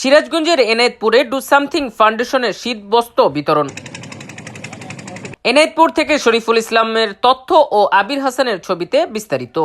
সিরাজগঞ্জের এনায়েতপুরে do something ফাউন্ডেশনের শীত বস্ত্র বিতরণ। এনায়েতপুর থেকে শরীফুল ইসলামের তথ্য ও আবির হাসানের ছবিতে বিস্তারিত।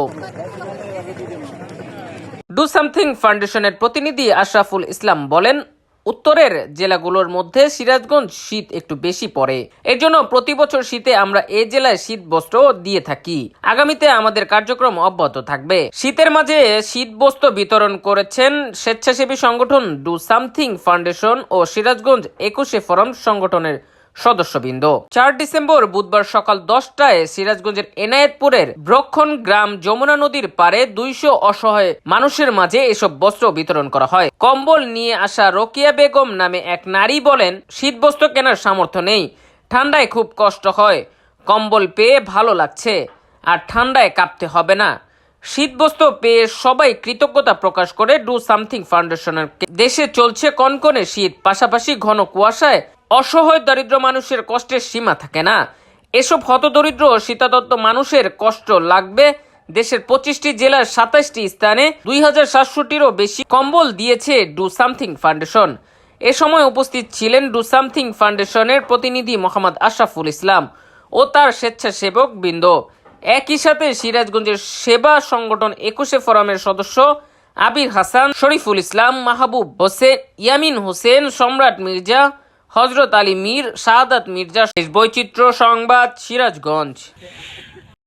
ডু সামথিং ফাউন্ডেশনের প্রতিনিধি আশরাফুল ইসলাম বলেন উত্তরের জেলাগুলোর মধ্যে সিরাজগঞ্জ শীত একটু বেশি পড়ে। এর জন্য প্রতি বছর শীতে আমরা এ জেলায় শীত বস্ত্র দিয়ে থাকি। আগামীতে আমাদের কার্যক্রম অব্যাহত থাকবে। শীতের মাঝে শীত বস্ত্র বিতরণ করেছেন স্বেচ্ছাসেবী সংগঠন ডু সামথিং ফাউন্ডেশন ও সিরাজগঞ্জ একুশে ফোরাম সংগঠনের সদস্যবৃন্দ। চার ডিসেম্বর বুধবার সকাল দশটায় সিরাজগঞ্জের এনায়েতপুরের ব্রক্ষণ গ্রাম যমুনা নদীর পারে দুইশো অসহায় মানুষের মাঝে এসব বস্ত্র বিতরণ করা হয়। কম্বল নিয়ে আসা রোকিয়া বেগম নামে এক নারী বলেন শীত বস্ত্র কেনার সামর্থ্য নেই, ঠান্ডায় খুব কষ্ট হয়, কম্বল পেয়ে ভালো লাগছে, আর ঠান্ডায় কাঁপতে হবে না। শীতবস্ত্র পেয়ে সবাই কৃতজ্ঞতা প্রকাশ করে ডু সামথিং ফাউন্ডেশনের দেশে চলছে কনকনে শীত, পাশাপাশি ঘন কুয়াশায় অসহায় দরিদ্র মানুষের কষ্টের সীমা থাকে না। এসব হতদরিদ্র ও শীতাতত্ত্ব মানুষের কষ্ট লাগবে। দেশের পঁচিশটি জেলার সাতাশটি স্থানে দুই হাজার সাতশোটিরও বেশি কম্বল দিয়েছে ডু সামথিং ফাউন্ডেশন। এ সময় উপস্থিত ছিলেন ডু সামথিং ফাউন্ডেশনের প্রতিনিধি মোহাম্মদ আশরাফুল ইসলাম ও তার স্বেচ্ছাসেবক বৃন্দ। একই সাথে সিরাজগঞ্জের সেবা সংগঠন একুশে ফোরামের সদস্য আবির হাসান, শরীফুল ইসলাম, মাহবুব হোসেন, ইয়ামিন হোসেন, সম্রাট মির্জা হজরত আলী মীর সাদাত মির্জা বৈচিত্র্য সংবাদ সিরাজগঞ্জ।